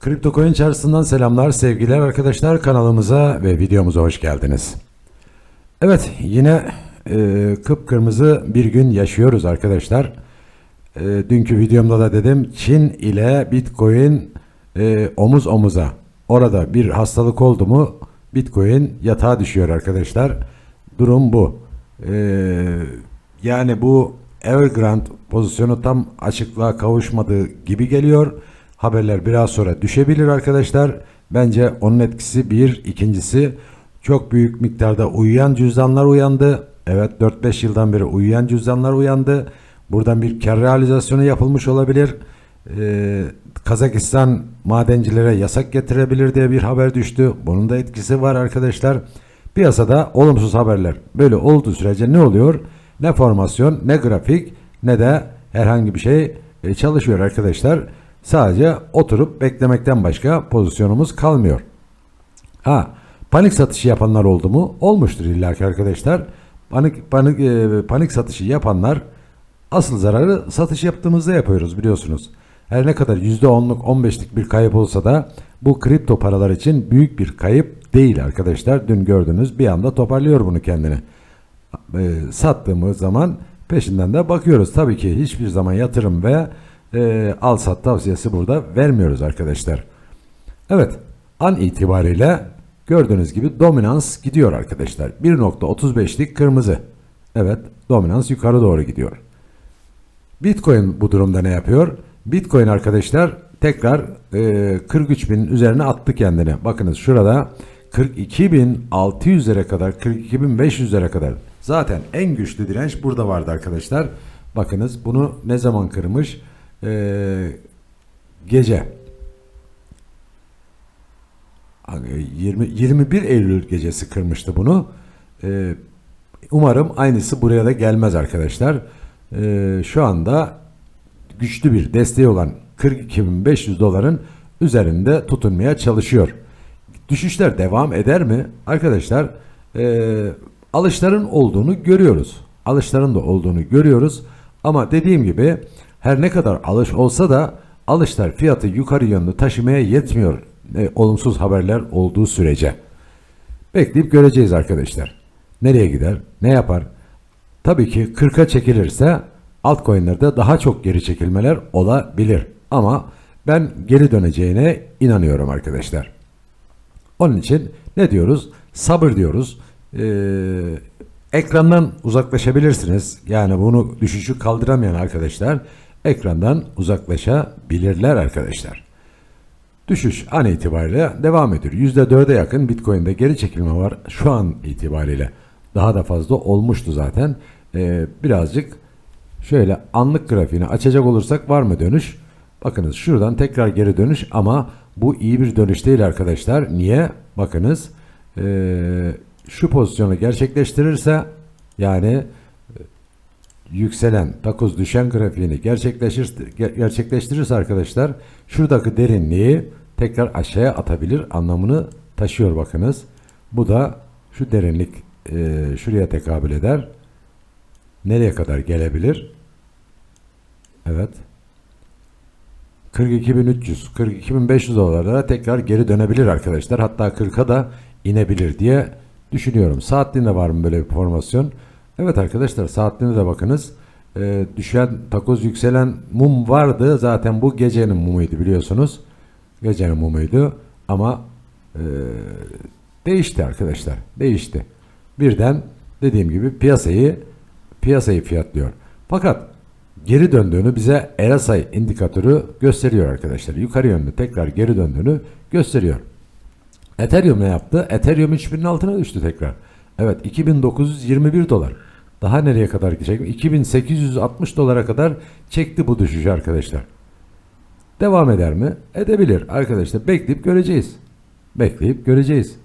Kripto Coin çarşısından selamlar, sevgiler arkadaşlar. Kanalımıza ve videomuza hoş geldiniz. Evet, yine e, kıpkırmızı bir gün yaşıyoruz arkadaşlar. E, dünkü videomda da dedim Çin ile Bitcoin e, omuz omuza. Orada bir hastalık oldu mu Bitcoin yatağa düşüyor arkadaşlar. Durum bu. E, yani bu Evergrande pozisyonu tam açıklığa kavuşmadığı gibi geliyor. Haberler biraz sonra düşebilir arkadaşlar. Bence onun etkisi bir. ikincisi çok büyük miktarda uyuyan cüzdanlar uyandı. Evet 4-5 yıldan beri uyuyan cüzdanlar uyandı. Buradan bir kar realizasyonu yapılmış olabilir. Ee, Kazakistan madencilere yasak getirebilir diye bir haber düştü. Bunun da etkisi var arkadaşlar. Piyasada olumsuz haberler böyle olduğu sürece ne oluyor? Ne formasyon, ne grafik, ne de herhangi bir şey e, çalışıyor arkadaşlar. Sadece oturup beklemekten başka pozisyonumuz kalmıyor. Ha, panik satışı yapanlar oldu mu? Olmuştur illaki arkadaşlar. Panik panik e, panik satışı yapanlar asıl zararı satış yaptığımızda yapıyoruz biliyorsunuz. Her ne kadar %10'luk 15'lik bir kayıp olsa da bu kripto paralar için büyük bir kayıp değil arkadaşlar. Dün gördünüz bir anda toparlıyor bunu kendini. E, sattığımız zaman peşinden de bakıyoruz. Tabii ki hiçbir zaman yatırım ve e, al sat tavsiyesi burada vermiyoruz arkadaşlar. Evet an itibariyle gördüğünüz gibi dominans gidiyor arkadaşlar. 1.35'lik kırmızı. Evet dominans yukarı doğru gidiyor. Bitcoin bu durumda ne yapıyor? Bitcoin arkadaşlar tekrar e, 43 binin üzerine attı kendini. Bakınız şurada 42.600'lere kadar 42.500'lere kadar zaten en güçlü direnç burada vardı arkadaşlar. Bakınız bunu ne zaman kırmış? E, gece 20, 21 Eylül gecesi kırmıştı bunu. E, umarım aynısı buraya da gelmez arkadaşlar. E, şu anda güçlü bir desteği olan 42.500 doların üzerinde tutunmaya çalışıyor. Düşüşler devam eder mi? Arkadaşlar e, alışların olduğunu görüyoruz. Alışların da olduğunu görüyoruz. Ama dediğim gibi her ne kadar alış olsa da alışlar fiyatı yukarı yönlü taşımaya yetmiyor. E, olumsuz haberler olduğu sürece. Bekleyip göreceğiz arkadaşlar. Nereye gider? Ne yapar? Tabii ki 40'a çekilirse altcoin'lerde daha çok geri çekilmeler olabilir. Ama ben geri döneceğine inanıyorum arkadaşlar. Onun için ne diyoruz? Sabır diyoruz. Ee, ekrandan uzaklaşabilirsiniz. Yani bunu düşüşü kaldıramayan arkadaşlar ekrandan uzaklaşabilirler arkadaşlar. Düşüş an itibariyle devam ediyor. %4'e yakın Bitcoin'de geri çekilme var şu an itibariyle. Daha da fazla olmuştu zaten. Ee, birazcık şöyle anlık grafiğini açacak olursak var mı dönüş? Bakınız şuradan tekrar geri dönüş ama bu iyi bir dönüş değil arkadaşlar. Niye? Bakınız ee, şu pozisyonu gerçekleştirirse yani yükselen takoz düşen grafiğini gerçekleşir, ger- gerçekleştirirse arkadaşlar şuradaki derinliği tekrar aşağıya atabilir anlamını taşıyor bakınız. Bu da şu derinlik e, şuraya tekabül eder. Nereye kadar gelebilir? Evet. 42.300, 42.500 dolarlara tekrar geri dönebilir arkadaşlar. Hatta 40'a da inebilir diye düşünüyorum. Saatliğinde var mı böyle bir formasyon? Evet arkadaşlar saatliğine de bakınız. Ee, düşen takoz yükselen mum vardı. Zaten bu gecenin mumuydu biliyorsunuz. Gecenin mumuydu. Ama e, değişti arkadaşlar. Değişti. Birden dediğim gibi piyasayı piyasayı fiyatlıyor. Fakat geri döndüğünü bize RSI indikatörü gösteriyor arkadaşlar. Yukarı yönlü tekrar geri döndüğünü gösteriyor. Ethereum ne yaptı? Ethereum 3000'in altına düştü tekrar. Evet 2921 dolar. Daha nereye kadar gidecek? 2860 dolara kadar çekti bu düşüş arkadaşlar. Devam eder mi? Edebilir arkadaşlar. Bekleyip göreceğiz. Bekleyip göreceğiz.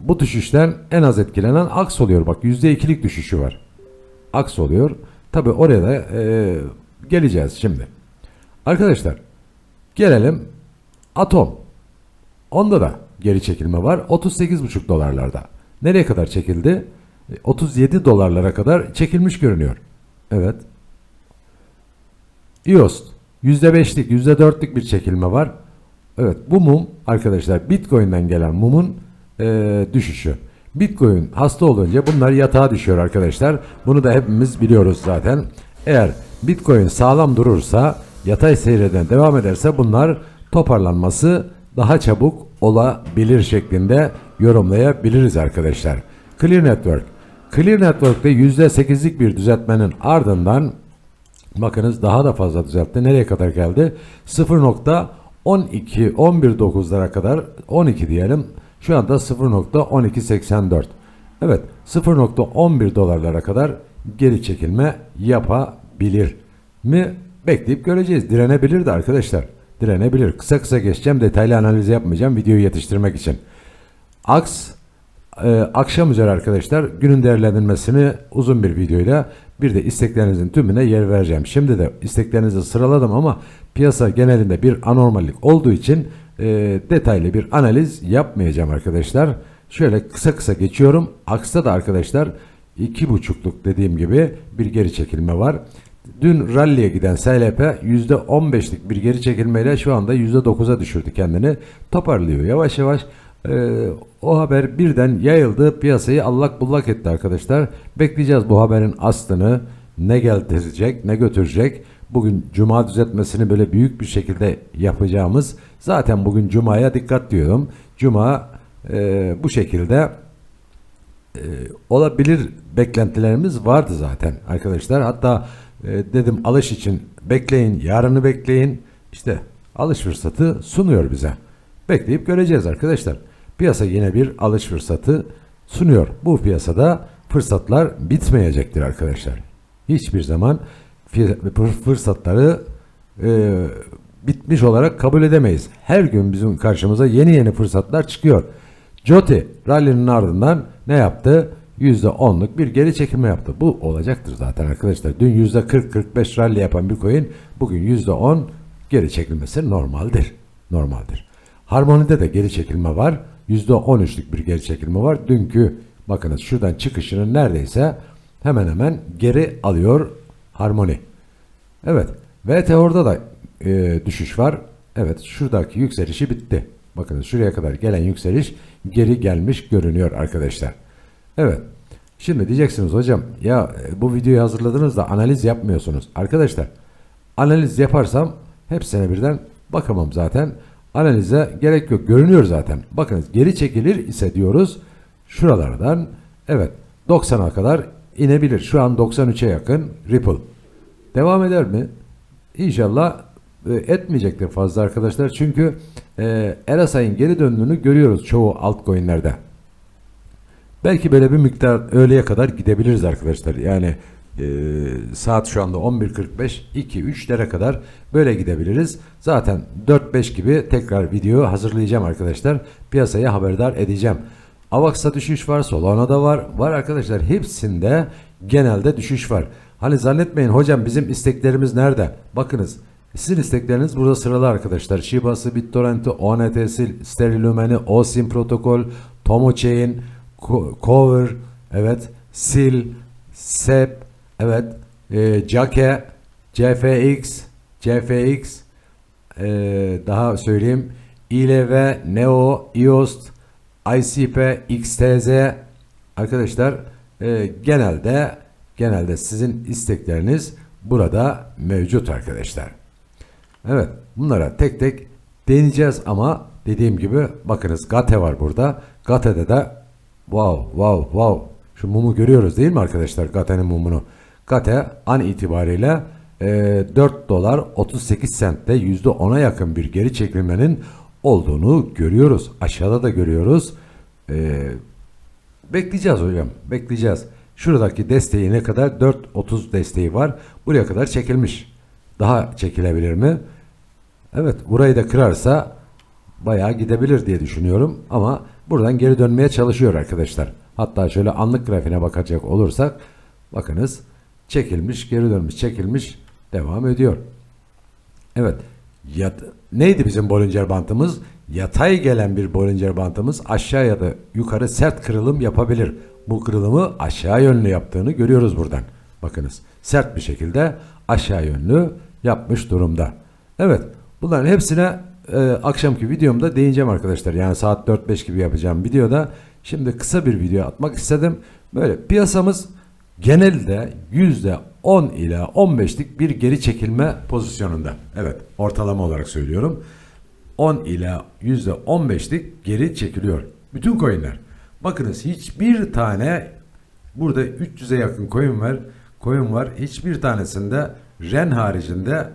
Bu düşüşten en az etkilenen Aks oluyor. Bak %2'lik düşüşü var. Aks oluyor. Tabi oraya da e, geleceğiz şimdi. Arkadaşlar gelelim Atom. Onda da geri çekilme var. 38,5 dolarlarda. Nereye kadar çekildi? E, 37 dolarlara kadar çekilmiş görünüyor. Evet. EOS %5'lik, %4'lük bir çekilme var. Evet bu mum arkadaşlar Bitcoin'den gelen mumun eee, düşüşü. Bitcoin hasta olunca bunlar yatağa düşüyor arkadaşlar. Bunu da hepimiz biliyoruz zaten. Eğer Bitcoin sağlam durursa, yatay seyreden devam ederse bunlar toparlanması daha çabuk olabilir şeklinde yorumlayabiliriz arkadaşlar. Clear Network. Clear Network'te %8'lik bir düzeltmenin ardından Bakınız daha da fazla düzeltti. Nereye kadar geldi? 0.12 11.9'lara kadar 12 diyelim. Şu anda 0.1284. Evet 0.11 dolarlara kadar geri çekilme yapabilir mi? Bekleyip göreceğiz. Direnebilir de arkadaşlar. Direnebilir. Kısa kısa geçeceğim. Detaylı analiz yapmayacağım videoyu yetiştirmek için. Aks e, akşam üzere arkadaşlar günün değerlendirmesini uzun bir videoyla bir de isteklerinizin tümüne yer vereceğim. Şimdi de isteklerinizi sıraladım ama piyasa genelinde bir anormallik olduğu için e, detaylı bir analiz yapmayacağım arkadaşlar. Şöyle kısa kısa geçiyorum. Aksta da arkadaşlar iki buçukluk dediğim gibi bir geri çekilme var. Dün rally'e giden SLP %15'lik bir geri çekilmeyle şu anda %9'a düşürdü kendini. Toparlıyor yavaş yavaş. Ee, o haber birden yayıldı. Piyasayı allak bullak etti arkadaşlar. Bekleyeceğiz bu haberin aslını. Ne getirecek, ne götürecek. Bugün cuma düzeltmesini böyle büyük bir şekilde yapacağımız. Zaten bugün cumaya dikkat diyorum. Cuma e, bu şekilde e, olabilir beklentilerimiz vardı zaten arkadaşlar. Hatta e, dedim alış için bekleyin, yarını bekleyin. İşte alış fırsatı sunuyor bize. Bekleyip göreceğiz arkadaşlar. Piyasa yine bir alış fırsatı sunuyor. Bu piyasada fırsatlar bitmeyecektir arkadaşlar. Hiçbir zaman fırsatları e, bitmiş olarak kabul edemeyiz. Her gün bizim karşımıza yeni yeni fırsatlar çıkıyor. Joti rally'nin ardından ne yaptı? %10'luk bir geri çekilme yaptı. Bu olacaktır zaten arkadaşlar. Dün %40-45 rally yapan bir coin bugün %10 geri çekilmesi normaldir. Normaldir. Harmonide de geri çekilme var. %13'lük bir geri çekilme var. Dünkü bakınız şuradan çıkışının neredeyse hemen hemen geri alıyor harmoni. Evet. VTO'da da e, düşüş var. Evet şuradaki yükselişi bitti. Bakın şuraya kadar gelen yükseliş geri gelmiş görünüyor arkadaşlar. Evet. Şimdi diyeceksiniz hocam ya e, bu videoyu hazırladınız da analiz yapmıyorsunuz. Arkadaşlar analiz yaparsam hepsine birden bakamam zaten. Analize gerek yok. Görünüyor zaten. Bakınız geri çekilir ise diyoruz şuralardan evet 90'a kadar inebilir. Şu an 93'e yakın Ripple. Devam eder mi? İnşallah e, etmeyecektir fazla arkadaşlar. Çünkü e, RSI'nin geri döndüğünü görüyoruz çoğu altcoin'lerde. Belki böyle bir miktar öğleye kadar gidebiliriz arkadaşlar. Yani e, saat şu anda 11.45 2-3'lere kadar böyle gidebiliriz. Zaten 4-5 gibi tekrar video hazırlayacağım arkadaşlar. Piyasaya haberdar edeceğim. Avax'ta düşüş var, Solana'da var. Var arkadaşlar hepsinde genelde düşüş var. Hani zannetmeyin hocam bizim isteklerimiz nerede? Bakınız sizin istekleriniz burada sıralı arkadaşlar. Shiba'sı, BitTorrent'i, ONT'si, Sterilumeni, OSIM protokol, TomoChain, Cover, evet, Sil, SEP, evet, e, Jake, CFX, CFX, e, daha söyleyeyim, ILV, Neo, IOST, ICP, XTZ, arkadaşlar e, genelde genelde sizin istekleriniz burada mevcut arkadaşlar. Evet bunlara tek tek deneyeceğiz ama dediğim gibi bakınız Gate var burada. Gate'de de wow wow wow şu mumu görüyoruz değil mi arkadaşlar Gate'nin mumunu. Gate an itibariyle e, 4 dolar 38 sentte %10'a yakın bir geri çekilmenin olduğunu görüyoruz. Aşağıda da görüyoruz. E, Bekleyeceğiz hocam. Bekleyeceğiz. Şuradaki desteği ne kadar? 4.30 desteği var. Buraya kadar çekilmiş. Daha çekilebilir mi? Evet burayı da kırarsa bayağı gidebilir diye düşünüyorum. Ama buradan geri dönmeye çalışıyor arkadaşlar. Hatta şöyle anlık grafiğine bakacak olursak bakınız çekilmiş geri dönmüş çekilmiş devam ediyor. Evet. Yat, neydi bizim Bollinger bantımız? Yatay gelen bir Bollinger bantımız aşağı ya da yukarı sert kırılım yapabilir. Bu kırılımı aşağı yönlü yaptığını görüyoruz buradan. Bakınız sert bir şekilde aşağı yönlü yapmış durumda. Evet. Bunların hepsine e, akşamki videomda değineceğim arkadaşlar. Yani saat 4-5 gibi yapacağım videoda. Şimdi kısa bir video atmak istedim. Böyle piyasamız genelde %10 ila 15'lik bir geri çekilme pozisyonunda. Evet ortalama olarak söylüyorum. 10 ila %15'lik geri çekiliyor. Bütün coinler. Bakınız hiçbir tane burada 300'e yakın coin var. Coin var. Hiçbir tanesinde REN haricinde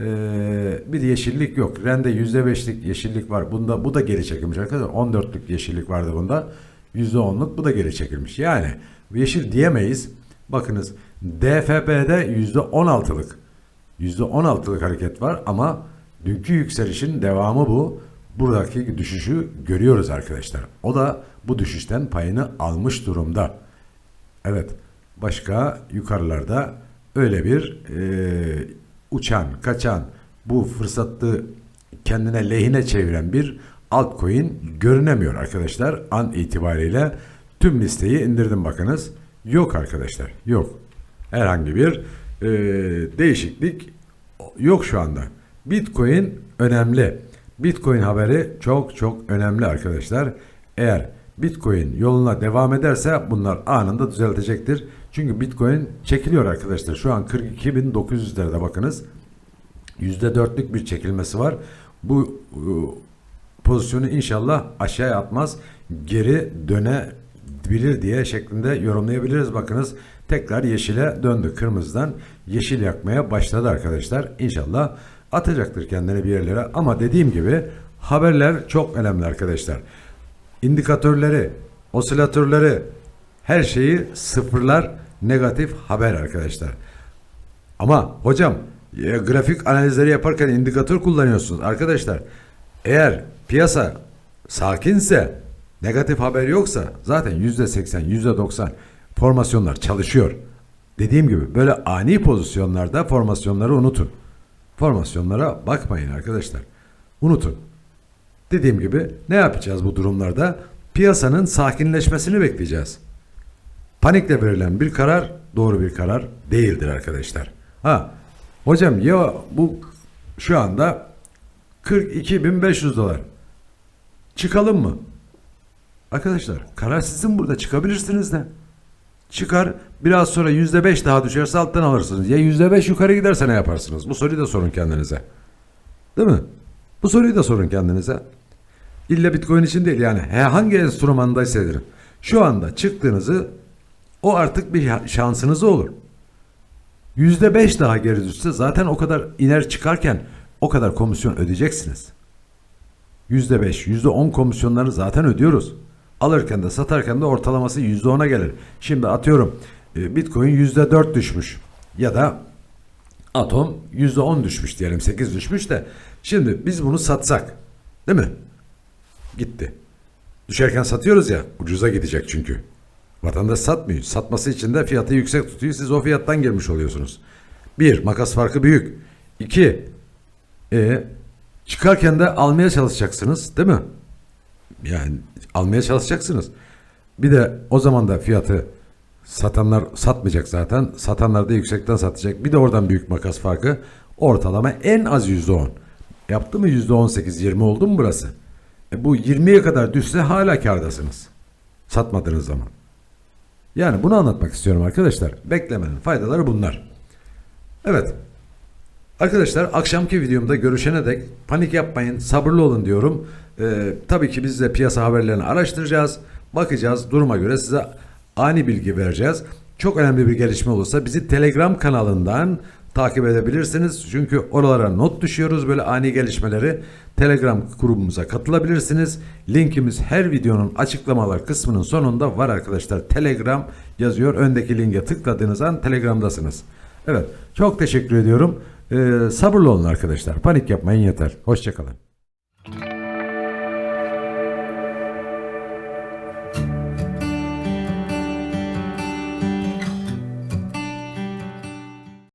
eee, bir yeşillik yok. REN'de %5'lik yeşillik var. Bunda bu da geri çekilmiş arkadaşlar. 14'lük yeşillik vardı bunda. %10'luk bu da geri çekilmiş. Yani yeşil diyemeyiz. Bakınız DFB'de %16'lık %16'lık hareket var ama dünkü yükselişin devamı bu. Buradaki düşüşü görüyoruz arkadaşlar. O da bu düşüşten payını almış durumda. Evet. Başka yukarılarda öyle bir e, uçan, kaçan, bu fırsatı kendine lehine çeviren bir altcoin görünemiyor arkadaşlar. An itibariyle tüm listeyi indirdim bakınız. Yok arkadaşlar. Yok. Herhangi bir e, değişiklik yok şu anda. Bitcoin önemli. Bitcoin haberi çok çok önemli arkadaşlar. Eğer Bitcoin yoluna devam ederse bunlar anında düzeltecektir. Çünkü Bitcoin çekiliyor arkadaşlar. Şu an 42.900'lerde bakınız. %4'lük bir çekilmesi var. Bu e, pozisyonu inşallah aşağıya atmaz. Geri dönebilir diye şeklinde yorumlayabiliriz. Bakınız tekrar yeşile döndü. Kırmızıdan yeşil yakmaya başladı arkadaşlar. İnşallah atacaktır kendini bir yerlere. Ama dediğim gibi haberler çok önemli arkadaşlar. İndikatörleri, osilatörleri, her şeyi sıfırlar negatif haber arkadaşlar. Ama hocam e, grafik analizleri yaparken indikatör kullanıyorsunuz. Arkadaşlar eğer piyasa sakinse negatif haber yoksa zaten %80 %90 formasyonlar çalışıyor. Dediğim gibi böyle ani pozisyonlarda formasyonları unutun. Formasyonlara bakmayın arkadaşlar. Unutun. Dediğim gibi ne yapacağız bu durumlarda? Piyasanın sakinleşmesini bekleyeceğiz. Panikle verilen bir karar doğru bir karar değildir arkadaşlar. Ha hocam ya bu şu anda 42.500 dolar. Çıkalım mı? Arkadaşlar karar sizin burada çıkabilirsiniz de. Çıkar biraz sonra %5 daha düşerse alttan alırsınız. Ya %5 yukarı giderse ne yaparsınız? Bu soruyu da sorun kendinize. Değil mi? Bu soruyu da sorun kendinize. İlla Bitcoin için değil yani hangi enstrümanda hissedirin. Şu anda çıktığınızı o artık bir şansınız olur. Yüzde beş daha geri düşse zaten o kadar iner çıkarken o kadar komisyon ödeyeceksiniz. Yüzde beş, yüzde on komisyonları zaten ödüyoruz. Alırken de satarken de ortalaması yüzde ona gelir. Şimdi atıyorum e, Bitcoin yüzde dört düşmüş ya da Atom yüzde on düşmüş diyelim 8 düşmüş de şimdi biz bunu satsak değil mi? Gitti. Düşerken satıyoruz ya ucuza gidecek çünkü. Vatandaş satmıyor. Satması için de fiyatı yüksek tutuyor. Siz o fiyattan girmiş oluyorsunuz. Bir, makas farkı büyük. İki, e, çıkarken de almaya çalışacaksınız değil mi? Yani almaya çalışacaksınız. Bir de o zaman da fiyatı satanlar satmayacak zaten. Satanlar da yüksekten satacak. Bir de oradan büyük makas farkı. Ortalama en az yüzde on. Yaptı mı yüzde on sekiz, yirmi oldu mu burası? E bu 20'ye kadar düşse hala kardasınız. Satmadığınız zaman. Yani bunu anlatmak istiyorum arkadaşlar. Beklemenin faydaları bunlar. Evet. Arkadaşlar akşamki videomda görüşene dek panik yapmayın, sabırlı olun diyorum. Ee, tabii ki biz de piyasa haberlerini araştıracağız, bakacağız, duruma göre size ani bilgi vereceğiz. Çok önemli bir gelişme olursa bizi Telegram kanalından takip edebilirsiniz. Çünkü oralara not düşüyoruz böyle ani gelişmeleri. Telegram grubumuza katılabilirsiniz. Linkimiz her videonun açıklamalar kısmının sonunda var arkadaşlar. Telegram yazıyor. Öndeki linke tıkladığınız an Telegram'dasınız. Evet. Çok teşekkür ediyorum. Ee, sabırlı olun arkadaşlar. Panik yapmayın yeter. Hoşçakalın.